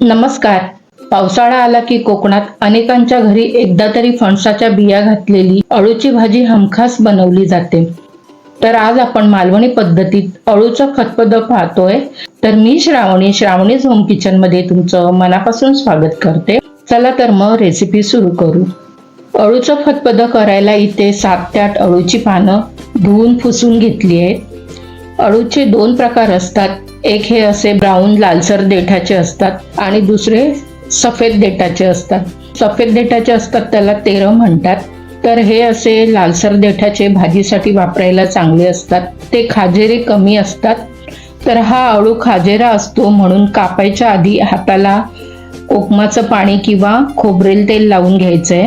नमस्कार. पावसाळा आला की कोकणात अनेकांच्या घरी एकदा तरी फणसाच्या बिया घातलेली अळूची भाजी हमखास बनवली जाते. तर आज आपण मालवणी पद्धतीत अळूचं खतपद पाहतोय. तर मी श्रावणी श्रावणीज होम किचनमध्ये तुमचं मनापासून स्वागत करते. चला तर मग रेसिपी सुरू करू. अळूचं खतपद करायला इथे सात ते आठ अळूची पानं धुवून फुसून घेतली आहेत. अळूचे दोन प्रकार असतात. एक हे असे ब्राऊन लालसर देठाचे असतात आणि दुसरे सफेद देठाचे असतात. सफेद देठाचे असतात त्याला तेरं म्हणतात. तर हे असे लालसर देठाचे भाजीसाठी वापरायला चांगले असतात. ते खाजेरे कमी असतात. तर हा अळू खाजेरा असतो म्हणून कापायच्या आधी हाताला कोकमाचं पाणी किंवा खोबरेल तेल लावून घ्यायचं आहे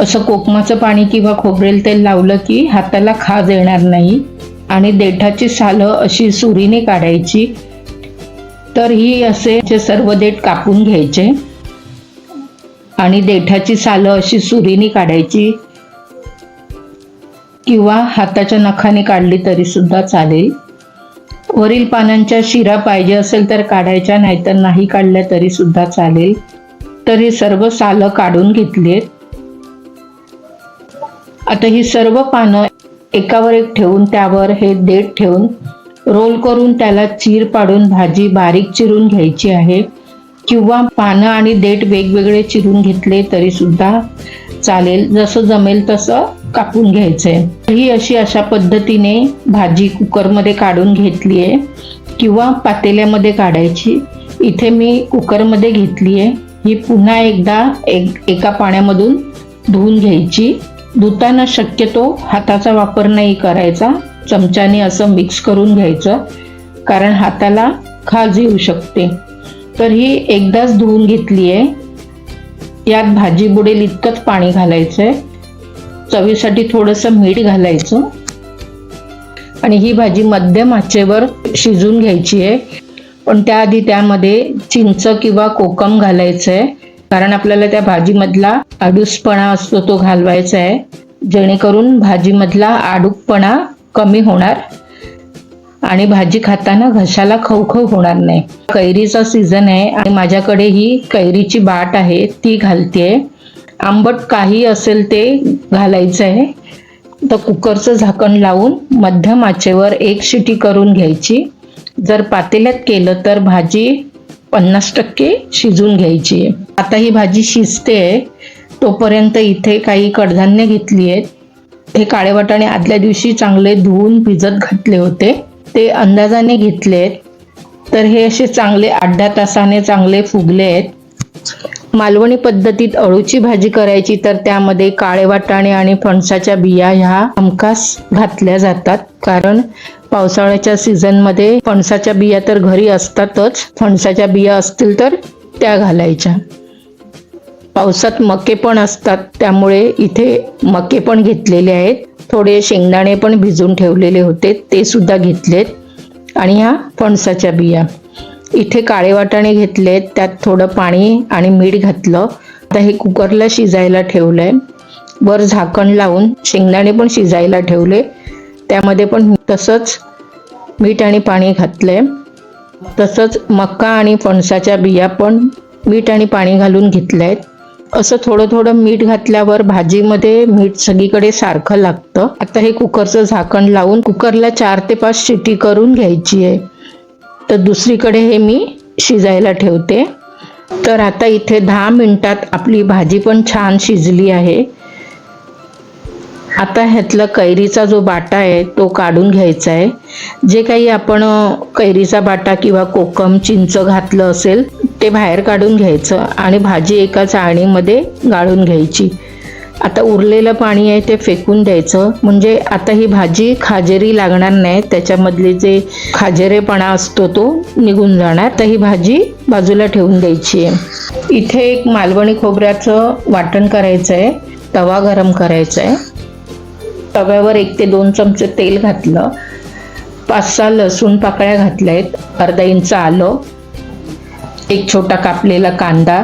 असं कोकमाचं पाणी किंवा खोबरेल तेल लावलं की हाताला खाज येणार नाही. आणि देठाची सालं अशी सुरीने काढायची. तर ही असे जे सर्व देठ कापून घ्यायचे. आणि देठाची सालं अशी सुरीने काढायची. किंवा हाताच्या नखाने काढली तरी सुद्धा चालेल. वरील पानांच्या शिरा पाहिजे असेल तर काढायच्या नाहीतर नाही काढल्या तरी सुद्धा चालेल. तर हे सर्व सालं काढून घेतलीत. आता ही सर्व पानं एकावर एक ठेवून त्यावर हे देठ ठेवून रोल करून त्याला चीर पाडून भाजी बारीक चिरून घ्यायची आहे. किंवा पानं आणि देठ वेगवेगळे चिरून घेतले तरी सुद्धा चालेल. जसं जमेल तसं कापून घ्यायचंय. ही अशी अशा पद्धतीने भाजी कुकरमध्ये काढून घेतली आहे. किंवा पातेल्यामध्ये काढायची. इथे मी कुकरमध्ये घेतली आहे. ही पुन्हा एकदा एक एका पाण्यामधून धुवून घ्यायची. धुताना शक्यतो हाताचा वापर नाही करायचा. चमच्याने असं मिक्स करून घ्यायचं. कारण हाताला खाज येऊ शकते. तर ही एकदाच धुवून घेतली आहे यात भाजी बुडेल इतकंच पाणी घालायचं आहे चवीसाठी थोडंसं मीठ घालायचं. आणि ही भाजी मध्यम आचेवर शिजून घ्यायची आहे पण त्याआधी त्यामध्ये चिंच किंवा कोकम घालायचं आहे कारण आपल्याला त्या भाजीमधला आडूसपणा असतो तो घालवायचा आहे. जेणेकरून भाजीमधला आडूपणा कमी होणार आणि भाजी खाताना घशाला खवखव होणार नाही. कैरीचा सीझन आहे आणि माझ्याकडे ही कैरीची बाट आहे ती घालते आंबट काही असेल ते घालायचं आहे. तर कुकरचं झाकण लावून मध्यम आचेवर एक शिटी करून घ्यायची. जर पातेल्यात केलं तर भाजी पन्नास टक्के शिजून घ्यायची आहे. आता ही भाजी शिजते तोपर्यंत इथे काही कडधान्य घेतली आहेत. हे काळे वाटाणे आदल्या दिवशी चांगले धुवून भिजत घातले होते. ते अंदाजाने घेतलेत तर हे असे चांगले अर्ध्या तासाने चांगले फुगले आहेत. मालवणी पद्धतीत अळूची भाजी करायची तर त्यामध्ये काळे वाटाणे आणि फणसाच्या बिया ह्या हमखास घातल्या जातात. कारण पावसाळ्याच्या सीझनमध्ये फणसाच्या बिया तर घरी असतातच. फणसाच्या बिया असतील तर त्या घालायच्या. पावसात मके पण असतात त्यामुळे इथे मके पण घेतलेले आहेत. थोडे शेंगदाणे पण भिजून ठेवलेले होते ते सुद्धा घेतलेत. आणि ह्या फणसाच्या बिया. इथे काळे वाटाणे घेतलेत त्यात थोडं पाणी आणि मीठ घातलं. आता हे कुकरला शिजायला ठेवलंय. वर झाकण लावून शेंगदाणे पण शिजायला ठेवले. त्यामध्ये पण तसंच मीठ आणि पाणी घातलंय. तसंच मका आणि फणसाच्या बिया पण मीठ आणि पाणी घालून घेतलंय असं थोडं थोडं मीठ घातल्यावर भाजीमध्ये मीठ सगळीकडे सारखं लागतं. आता हे कुकरचं झाकण लावून कुकरला चार ते पाच शिटी करून घ्यायची आहे. तर दुसरीकडे हे मी शिजायला ठेवते. तर आता इथे दहा मिनटात आपली भाजी पण छान शिजली आहे. आता ह्यातला कैरीचा जो बाटा आहे तो काढून घ्यायचा आहे. जे काही आपण कैरीचा बाटा किंवा कोकम चिंच घातलं असेल ते बाहेर काढून घ्यायचं आणि भाजी एका चाळणीमध्ये गाळून घ्यायची. आता उरलेलं पाणी आहे ते फेकून द्यायचं. म्हणजे आता ही भाजी खाजेरी लागणार नाही त्याच्यामधले जे खाजेरेपणा असतो तो निघून जाणार. तर ही भाजी बाजूला ठेवून द्यायची आहे. इथे एक मालवणी खोबऱ्याचं वाटण करायचं आहे तवा गरम करायचा आहे. तव्यावर एक ते दोन चमचे तेल घातलं. पाच सहा लसूण पाकळ्या घातल्या आहेत अर्धा इंच आलं. एक छोटा कापलेला कांदा.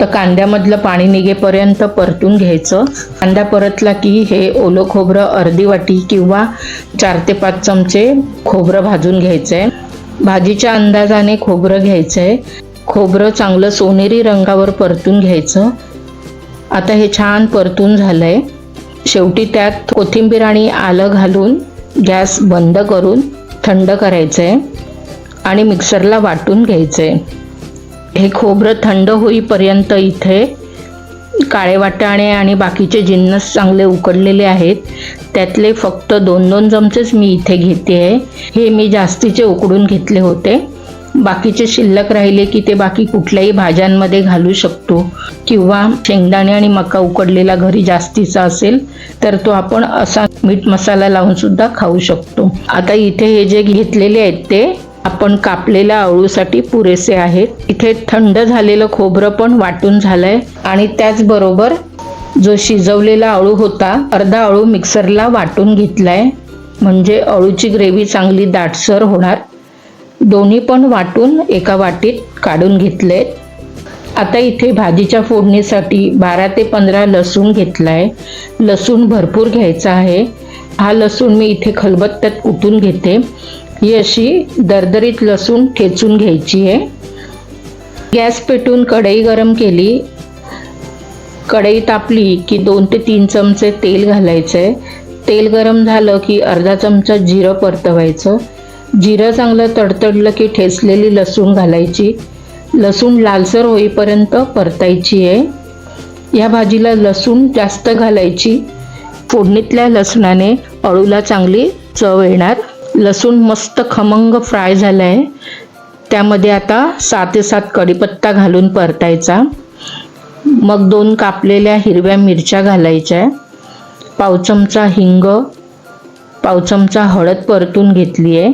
तर कांद्यामधलं पाणी निघेपर्यंत परतून घ्यायचं. कांदा परतला की हे ओलं खोबरं अर्धी वाटी किंवा चार ते पाच चमचे खोबरं भाजून घ्यायचं आहे भाजीच्या अंदाजाने खोबरं घ्यायचं आहे खोबरं चांगलं सोनेरी रंगावर परतून घ्यायचं. आता हे छान परतून झालं आहे शेवटी त्यात कोथिंबीर आणि आलं घालून गॅस बंद करून थंड करायचं आहे आणि मिक्सरला वाटून घ्यायचं आहे हे खोबरं थंड होईपर्यंत इथे काळे वाटाणे आणि बाकीचे जिन्नस चांगले उकडलेले आहेत त्यातले फक्त दोन दोन चमचेच मी इथे घेते आहे हे मी जास्तीचे उकडून घेतले होते. बाकीचे शिल्लक राहिले की ते बाकी कुठल्याही भाज्यांमध्ये घालू शकतो. किंवा शेंगदाणे आणि मका उकडलेला घरी जास्तीचा असेल तर तो आपण असा मीठ मसाला लावून सुद्धा खाऊ शकतो. आता इथे हे जे घेतलेले आहेत ते आपण कापलेल्या अळूसाठी पुरेसे आहेत. इथे थंड झालेलं खोबरं पण वाटून झालंय. आणि त्याचबरोबर जो शिजवलेला अळू होता अर्धा अळू मिक्सरला वाटून घेतलाय. म्हणजे अळूची ग्रेव्ही चांगली दाटसर होणार दोन्ही पण वाटून एका वाटीत काढून घेतले आता इथे भाजीच्या फोडणीसाठी बारा ते पंधरा लसूण घेतला आहे लसूण भरपूर घ्यायचा आहे. हा लसूण मी इथे खलबत्त्यात कुटून घेते. ही अशी दरदरीत लसूण ठेचून घ्यायची आहे. गॅस पेटून कढई गरम केली. कढई तापली की दोन ते तीन चमचे तेल घालायचं आहे तेल गरम झालं की अर्धा चमचा जिरं परतवायचं. जिरं चांगलं तडतडलं की ठेचलेली लसूण घालायची. लसूण लालसर होईपर्यंत परतायची आहे. या भाजीला लसूण जास्त घालायची. फोडणीतल्या लसणाने अळूला चांगली चव येणार. लसूण मस्त खमंग फ्राय झालं आहे त्यामध्ये आता सहा ते सात कढीपत्ता घालून परतायचा. मग दोन कापलेल्या हिरव्या मिरच्या घालायच्या. पाव चमचा हिंग पाव चमचा हळद परतून घेतली आहे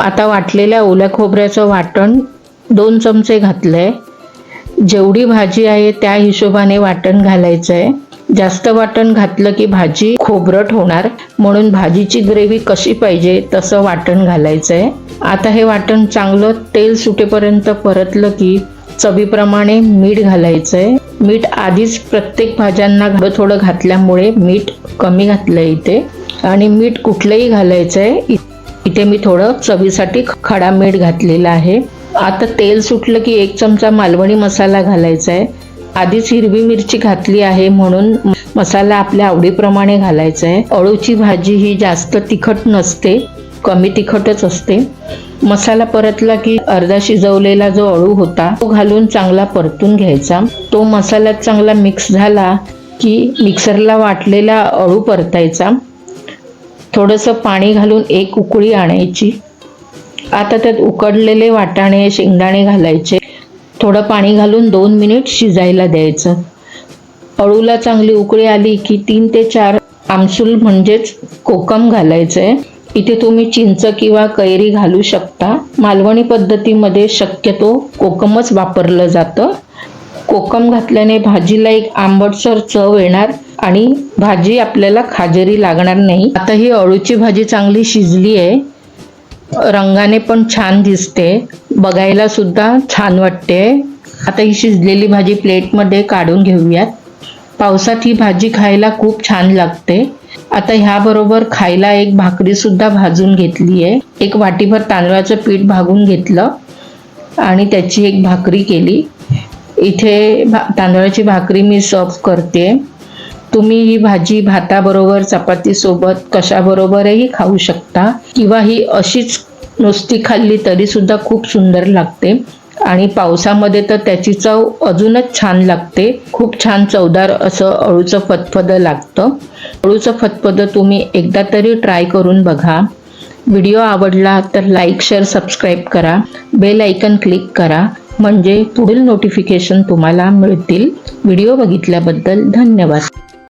आता वाटलेल्या ओल्या खोबऱ्याचं वाटण दोन चमचे घातलं आहे जेवढी भाजी आहे त्या हिशोबाने वाटण घालायचं आहे जास्त वाटण घातलं की भाजी खोबरट होणार म्हणून भाजीची ग्रेव्ही कशी पाहिजे तसं वाटण घालायचं आहे आता हे वाटण चांगलं तेल सुटेपर्यंत परतलं की चवीप्रमाणे मीठ घालायचं आहे मीठ आधीच प्रत्येक भाज्यांना थोडं थोडं घातल्यामुळे मीठ कमी घातलं इथे. आणि मीठ कुठलंही घालायचं आहे इथे मी थोडं चवीसाठी खडा मीठ घातलेलं आहे. आता तेल सुटलं की एक चमचा मालवणी मसाला घालायचा आहे. आधीच हिरवी मिरची घातली आहे म्हणून मसाला आपल्या आवडीप्रमाणे घालायचा आहे. अळूची भाजी ही जास्त तिखट नसते कमी तिखटच असते. मसाला परतला की अर्धा शिजवलेला जो अळू होता तो घालून चांगला परतून घ्यायचा. तो मसाला चांगला मिक्स झाला की मिक्सरला वाटलेला अळू परतायचा. थोडंसं पाणी घालून एक उकळी आणायची. आता त्यात उकडलेले वाटाणे शेंगदाणे घालायचे. थोडं पाणी घालून दोन मिनिट शिजायला द्यायचं. अळूला चांगली उकळी आली की तीन ते चार आमसूल म्हणजेच कोकम घालायचंय. इथे तुम्ही चिंच किंवा कैरी घालू शकता. मालवणी पद्धतीमध्ये शक्यतो कोकमच वापरलं जातं. कोकम घातल्याने भाजीला एक आंबटसर चव येणार आणि भाजी आपल्याला खाजेरी लागणार नाही. आता ही अळूची भाजी चांगली शिजली आहे रंगाने पण छान दिसते. बघायला सुद्धा छान वाटते. आता ही शिजलेली भाजी प्लेटमध्ये काढून घेऊयात. पावसात ही भाजी खायला खूप छान लागते. आता ह्याबरोबर खायला एक भाकरी सुद्धा भाजून घेतली आहे एक वाटीभर तांदळाचं पीठ भागून घेतलं आणि त्याची एक भाकरी केली. इथे भा तांदळाची भाकरी मी सर्व करते. तुम्ही ही भाजी भाताबरोबर चपातीसोबत कशाबरोबरही खाऊ शकता. किंवा ही अशीच नुसती खाल्ली तरीसुद्धा खूप सुंदर लागते. आणि पावसामध्ये तर त्याची चव अजूनच छान लागते. खूप छान चवदार असं अळूचं फतफदं लागतं. अळूचं फतफदं तुम्ही एकदा तरी ट्राय करून बघा. व्हिडिओ आवडला तर लाईक शेअर सबस्क्राईब करा. बेल आयकन क्लिक करा. म्हणजे पुढील नोटिफिकेशन तुम्हाला मिळतील. व्हिडिओ बघितल्याबद्दल धन्यवाद.